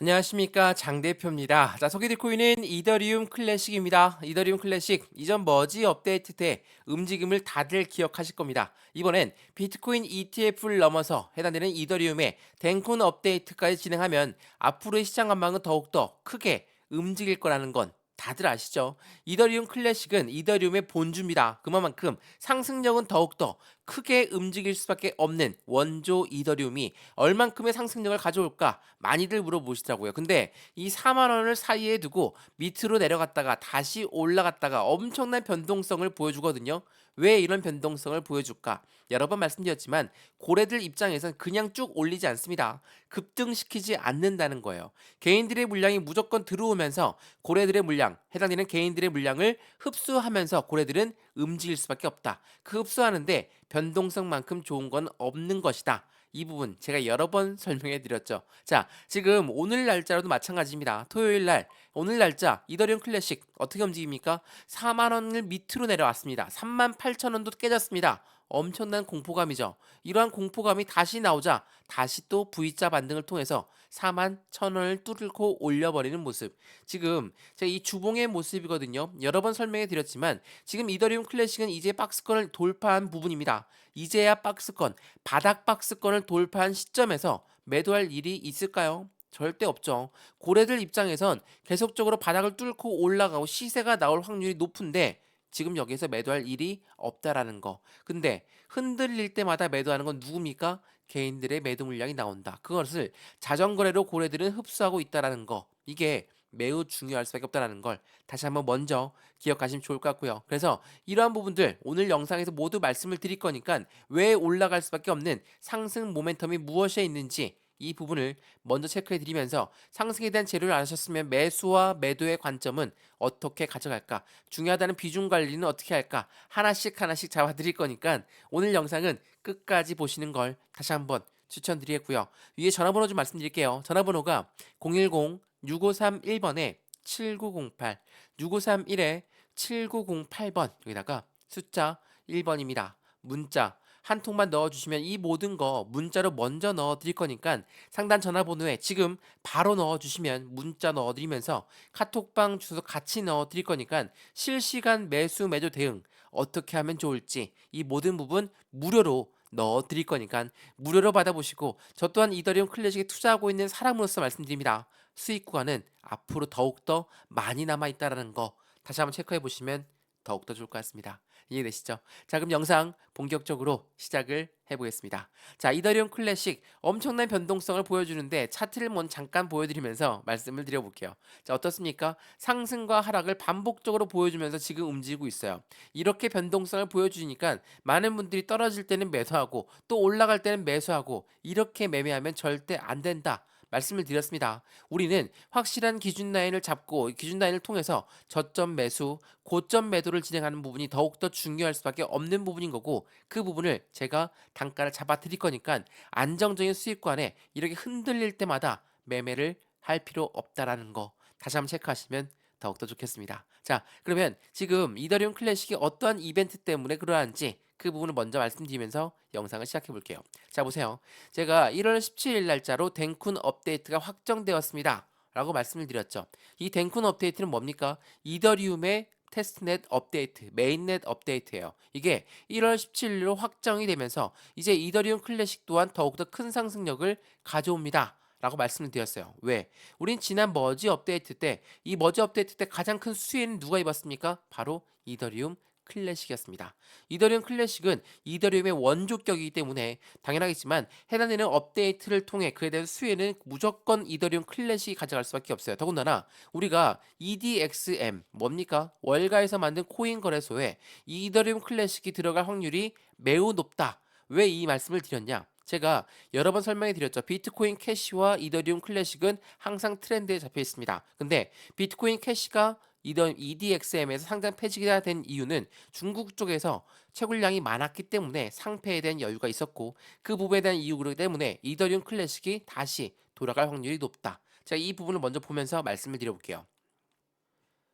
안녕하십니까 장 대표입니다. 자 소개드릴 코인은 이더리움 클래식입니다. 이더리움 클래식 이전 머지 업데이트 때 움직임을 다들 기억하실 겁니다. 이번엔 비트코인 ETF를 넘어서 해당되는 이더리움의 덴콘 업데이트까지 진행하면 앞으로의 시장 전망은 더욱더 크게 움직일 거라는 건 다들 아시죠? 이더리움 클래식은 이더리움의 본주입니다. 그만큼 상승력은 더욱더 크게 움직일 수밖에 없는 원조 이더리움이 얼만큼의 상승력을 가져올까 많이들 물어보시더라고요. 근데 이 4만 원을 사이에 두고 밑으로 내려갔다가 다시 올라갔다가 엄청난 변동성을 보여주거든요. 왜 이런 변동성을 보여줄까? 여러 번 말씀드렸지만 고래들 입장에선 그냥 쭉 올리지 않습니다. 급등시키지 않는다는 거예요. 개인들의 물량이 무조건 들어오면서 고래들의 물량, 해당되는 개인들의 물량을 흡수하면서 고래들은 움직일 수밖에 없다. 그 흡수하는데 변동성만큼 좋은 건 없는 것이다. 이 부분 제가 여러 번 설명해 드렸죠. 자, 지금 오늘 날짜로도 마찬가지입니다. 토요일 날 오늘 날짜 이더리움 클래식 어떻게 움직입니까? 4만 원을 밑으로 내려왔습니다. 3만 8천 원도 깨졌습니다. 엄청난 공포감이죠. 이러한 공포감이 다시 나오자 다시 또 V자 반등을 통해서 4만 1천 원을 뚫고 올려버리는 모습. 지금 제가 이 주봉의 모습이거든요. 여러 번 설명해 드렸지만 지금 이더리움 클래식은 이제 박스권을 돌파한 부분입니다. 이제야 박스권, 바닥 박스권을 돌파한 시점에서 매도할 일이 있을까요? 절대 없죠. 고래들 입장에선 계속적으로 바닥을 뚫고 올라가고 시세가 나올 확률이 높은데 지금 여기서 매도할 일이 없다라는 거. 근데 흔들릴 때마다 매도하는 건 누굽니까? 개인들의 매도 물량이 나온다. 그것을 자전거래로 고래들은 흡수하고 있다라는 거. 이게 매우 중요할 수밖에 없다는 걸 다시 한번 먼저 기억하시면 좋을 것 같고요. 그래서 이러한 부분들 오늘 영상에서 모두 말씀을 드릴 거니까 왜 올라갈 수밖에 없는 상승 모멘텀이 무엇에 있는지 이 부분을 먼저 체크해 드리면서 상승에 대한 재료를 아셨으면 매수와 매도의 관점은 어떻게 가져갈까? 중요하다는 비중 관리는 어떻게 할까? 하나씩 하나씩 잡아 드릴 거니까 오늘 영상은 끝까지 보시는 걸 다시 한번 추천드리겠고요. 위에 전화번호 좀 말씀드릴게요. 전화번호가 010-6531번에 7908, 6531에 7908번 여기다가 숫자 1번입니다. 문자 한 통만 넣어주시면 이 모든 거 문자로 먼저 넣어드릴 거니까 상단 전화번호에 지금 바로 넣어주시면 문자 넣어드리면서 카톡방 주소 같이 넣어드릴 거니까 실시간 매수 매도 대응 어떻게 하면 좋을지 이 모든 부분 무료로 넣어드릴 거니까 무료로 받아보시고 저 또한 이더리움 클래식에 투자하고 있는 사람으로서 말씀드립니다. 수익 구간은 앞으로 더욱더 많이 남아있다는 거 다시 한번 체크해 보시면 더욱더 좋을 것 같습니다. 이해되시죠? 자, 그럼 영상 본격적으로 시작을 해보겠습니다. 자, 이더리움 클래식 엄청난 변동성을 보여주는데 차트를 먼저 잠깐 보여드리면서 말씀을 드려볼게요. 자, 어떻습니까? 상승과 하락을 반복적으로 보여주면서 지금 움직이고 있어요. 이렇게 변동성을 보여주니까 많은 분들이 떨어질 때는 매수하고 또 올라갈 때는 매수하고 이렇게 매매하면 절대 안 된다. 말씀을 드렸습니다. 우리는 확실한 기준 라인을 잡고 기준 라인을 통해서 저점 매수, 고점 매도를 진행하는 부분이 더욱더 중요할 수밖에 없는 부분인 거고 그 부분을 제가 단가를 잡아 드릴 거니까 안정적인 수익관에 이렇게 흔들릴 때마다 매매를 할 필요 없다라는 거 다시 한번 체크하시면 더욱더 좋겠습니다. 자, 그러면 지금 이더리움 클래식이 어떠한 이벤트 때문에 그러한지 그 부분을 먼저 말씀드리면서 영상을 시작해 볼게요. 자, 보세요. 제가 1월 17일 날짜로 덴쿤 업데이트가 확정되었습니다. 라고 말씀을 드렸죠. 이 덴쿤 업데이트는 뭡니까? 이더리움의 테스트넷 업데이트, 메인넷 업데이트예요. 이게 1월 17일로 확정이 되면서 이제 이더리움 클래식 또한 더욱더 큰 상승력을 가져옵니다. 라고 말씀을 드렸어요. 왜? 우린 지난 머지 업데이트 때 이 머지 업데이트 때 가장 큰 수혜는 누가 입었습니까? 바로 이더리움 클래식이었습니다. 이더리움 클래식은 이더리움의 원조격이기 때문에 당연하겠지만 해당되는 업데이트를 통해 그에 대한 수혜는 무조건 이더리움 클래식이 가져갈 수밖에 없어요. 더군다나 우리가 EDXM 뭡니까? 월가에서 만든 코인 거래소에 이더리움 클래식이 들어갈 확률이 매우 높다. 왜 이 말씀을 드렸냐? 제가 여러 번 설명해 드렸죠. 비트코인 캐시와 이더리움 클래식은 항상 트렌드에 잡혀 있습니다. 근데 비트코인 캐시가 이던 EDXM에서 상장 폐지가 된 이유는 중국 쪽에서 채굴량이 많았기 때문에 상패에 대한 여유가 있었고 그 부분에 대한 이유 때문에 이더리움 클래식이 다시 돌아갈 확률이 높다. 자, 이 부분을 먼저 보면서 말씀을 드려볼게요.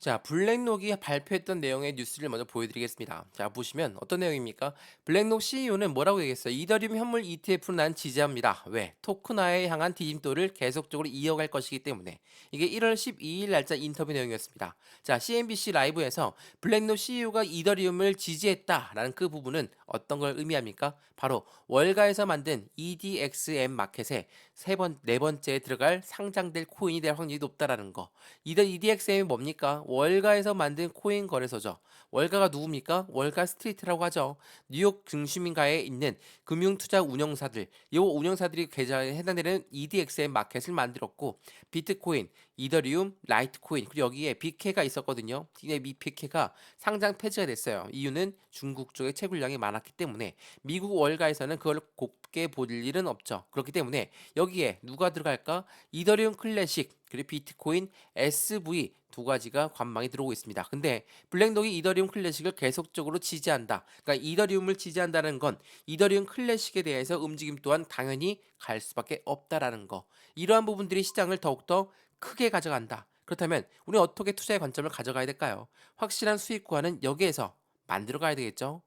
자, 블랙록이 발표했던 내용의 뉴스를 먼저 보여드리겠습니다. 자, 보시면 어떤 내용입니까? 블랙록 CEO는 뭐라고 얘기했어요? 이더리움 현물 ETF는 난 지지합니다. 왜? 토큰화에 향한 디딤돌을 계속적으로 이어갈 것이기 때문에. 이게 1월 12일 날짜 인터뷰 내용이었습니다. 자, CNBC 라이브에서 블랙록 CEO가 이더리움을 지지했다라는 그 부분은 어떤 걸 의미합니까? 바로 월가에서 만든 EDXM 마켓에 세 번, 네 번째에 들어갈 상장될 코인이 될 확률이 높다라는 거. 이더 EDXM이 뭡니까? 월가에서 만든 코인 거래소죠. 월가가 누굽니까? 월가 스트리트라고 하죠. 뉴욕 중심가에 있는 금융투자 운영사들, 이 운영사들이 계좌에 해당되는 EDXM 마켓을 만들었고 비트코인, 이더리움, 라이트코인 그리고 여기에 BK가 있었거든요. 이 BK가 상장 폐지가 됐어요. 이유는 중국 쪽에 채굴량이 많았기 때문에 미국 월가에서는 그걸 곱게 볼 일은 없죠. 그렇기 때문에 여기에 누가 들어갈까? 이더리움 클래식 그리고 비트코인 SV 두 가지가 관망이 들어오고 있습니다. 근데 블랙록이 이더리움 클래식을 계속적으로 지지한다. 그러니까 이더리움을 지지한다는 건 이더리움 클래식에 대해서 움직임 또한 당연히 갈 수밖에 없다라는 거. 이러한 부분들이 시장을 더욱더 크게 가져간다. 그렇다면 우리 어떻게 투자의 관점을 가져가야 될까요? 확실한 수익 구하는 여기에서 만들어 가야 되겠죠.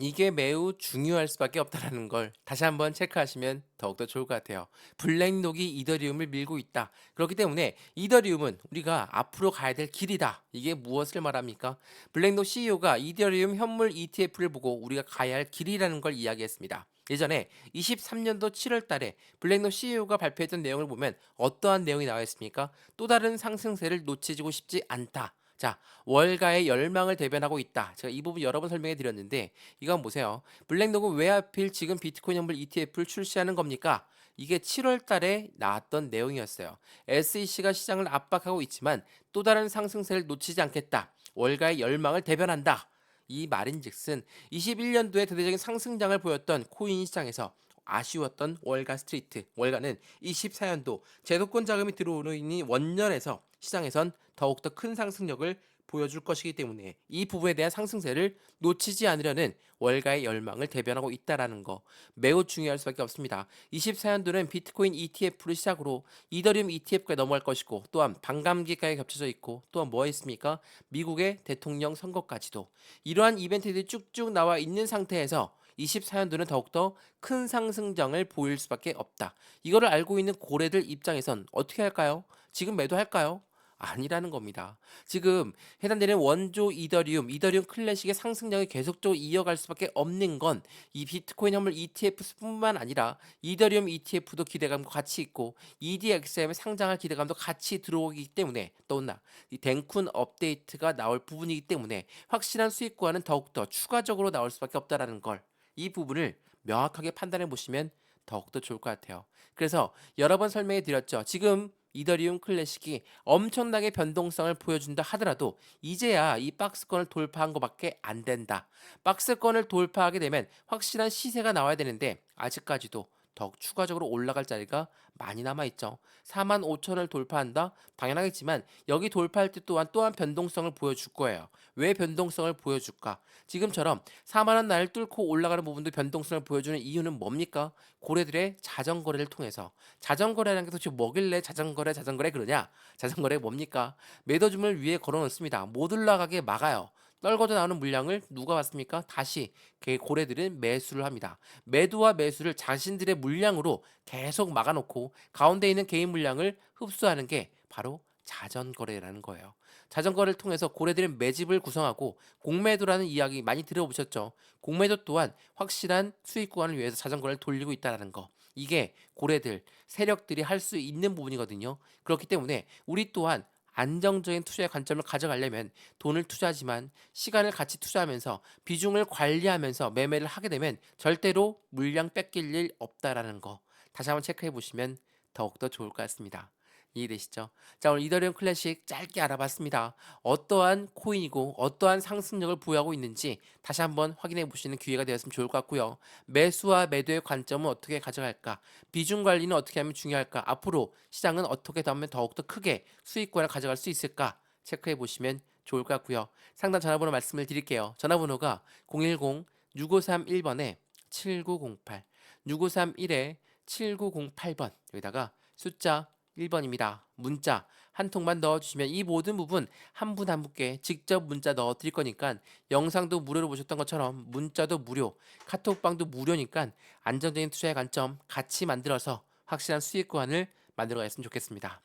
이게 매우 중요할 수밖에 없다라는 걸 다시 한번 체크하시면 더욱더 좋을 것 같아요. 블랙록이 이더리움을 밀고 있다. 그렇기 때문에 이더리움은 우리가 앞으로 가야 될 길이다. 이게 무엇을 말합니까? 블랙록 CEO가 이더리움 현물 ETF를 보고 우리가 가야 할 길이라는 걸 이야기했습니다. 예전에 23년도 7월 달에 블랙록 CEO가 발표했던 내용을 보면 어떠한 내용이 나와 있습니까? 또 다른 상승세를 놓치고 싶지 않다. 자, 월가의 열망을 대변하고 있다. 제가 이 부분 여러 번 설명해 드렸는데 이건 보세요. 블랙록은 왜 하필 지금 비트코인 현물 ETF를 출시하는 겁니까? 이게 7월 달에 나왔던 내용이었어요. SEC가 시장을 압박하고 있지만 또 다른 상승세를 놓치지 않겠다. 월가의 열망을 대변한다. 이 말인즉슨 21년도에 대대적인 상승장을 보였던 코인 시장에서 아쉬웠던 월가 스트리트 월가는 24년도 제도권 자금이 들어오는 원년에서 시장에선 더욱더 큰 상승력을 보여줄 것이기 때문에 이 부분에 대한 상승세를 놓치지 않으려는 월가의 열망을 대변하고 있다라는 거 매우 중요할 수밖에 없습니다. 24년도는 비트코인 ETF를 시작으로 이더리움 ETF가 넘어갈 것이고 또한 반감기까지 겹쳐져 있고 또한 뭐가 있습니까? 미국의 대통령 선거까지도 이러한 이벤트들이 쭉쭉 나와 있는 상태에서 24년도는 더욱더 큰 상승장을 보일 수밖에 없다. 이거를 알고 있는 고래들 입장에선 어떻게 할까요? 지금 매도할까요? 아니라는 겁니다. 지금 해당되는 원조 이더리움, 이더리움 클래식의 상승량을 계속적으로 이어갈 수밖에 없는 건 이 비트코인 현물 ETF뿐만 아니라 이더리움 ETF도 기대감과 같이 있고 EDXM의 상장할 기대감도 같이 들어오기 때문에 또나 이 덴쿤 업데이트가 나올 부분이기 때문에 확실한 수익 구하는 더욱더 추가적으로 나올 수밖에 없다라는 걸 이 부분을 명확하게 판단해 보시면 더욱더 좋을 것 같아요. 그래서 여러 번 설명해 드렸죠. 지금 이더리움 클래식이 엄청나게 변동성을 보여준다 하더라도 이제야 이 박스권을 돌파한 것밖에 안 된다. 박스권을 돌파하게 되면 확실한 시세가 나와야 되는데 아직까지도 더욱 추가적으로 올라갈 자리가 많이 남아 있죠. 4만 5천을 돌파한다? 당연하겠지만 여기 돌파할 때 또한 또한 변동성을 보여줄 거예요. 왜 변동성을 보여줄까? 지금처럼 4만 원 나를 뚫고 올라가는 부분도 변동성을 보여주는 이유는 뭡니까? 고래들의 자전거래를 통해서 자전거래라는 게 도대체 뭐길래 자전거래 자전거래 그러냐? 자전거래 뭡니까? 매도줌을 위에 걸어놓습니다. 못 올라가게 막아요. 떨궈져 나오는 물량을 누가 봤습니까? 다시 그 고래들은 매수를 합니다. 매도와 매수를 자신들의 물량으로 계속 막아놓고 가운데 있는 개인 물량을 흡수하는 게 바로 자전거래라는 거예요. 자전거를 통해서 고래들은 매집을 구성하고 공매도라는 이야기 많이 들어보셨죠? 공매도 또한 확실한 수익 구간을 위해서 자전거를 돌리고 있다는 거. 이게 고래들, 세력들이 할 수 있는 부분이거든요. 그렇기 때문에 우리 또한 안정적인 투자의 관점을 가져가려면 돈을 투자하지만 시간을 같이 투자하면서 비중을 관리하면서 매매를 하게 되면 절대로 물량 뺏길 일 없다라는 거 다시 한번 체크해 보시면 더욱더 좋을 것 같습니다. 이해되시죠? 자 오늘 이더리움 클래식 짧게 알아봤습니다. 어떠한 코인이고 어떠한 상승력을 보유하고 있는지 다시 한번 확인해 보시는 기회가 되었으면 좋을 것 같고요. 매수와 매도의 관점은 어떻게 가져갈까? 비중 관리는 어떻게 하면 중요할까? 앞으로 시장은 어떻게 하면 더욱더 크게 수익권을 가져갈 수 있을까? 체크해 보시면 좋을 것 같고요. 상담 전화번호 말씀을 드릴게요. 전화번호가 010-6531번에 7908 6531에 7908번 여기다가 숫자 1번입니다. 문자 한 통만 넣어주시면 이 모든 부분 한 분 한 분께 직접 문자 넣어드릴 거니까 영상도 무료로 보셨던 것처럼 문자도 무료, 카톡방도 무료니까 안정적인 투자의 관점 같이 만들어서 확실한 수익 구간을 만들어갔으면 좋겠습니다.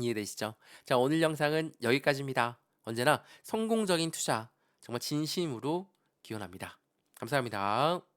이해되시죠? 자 오늘 영상은 여기까지입니다. 언제나 성공적인 투자 정말 진심으로 기원합니다. 감사합니다.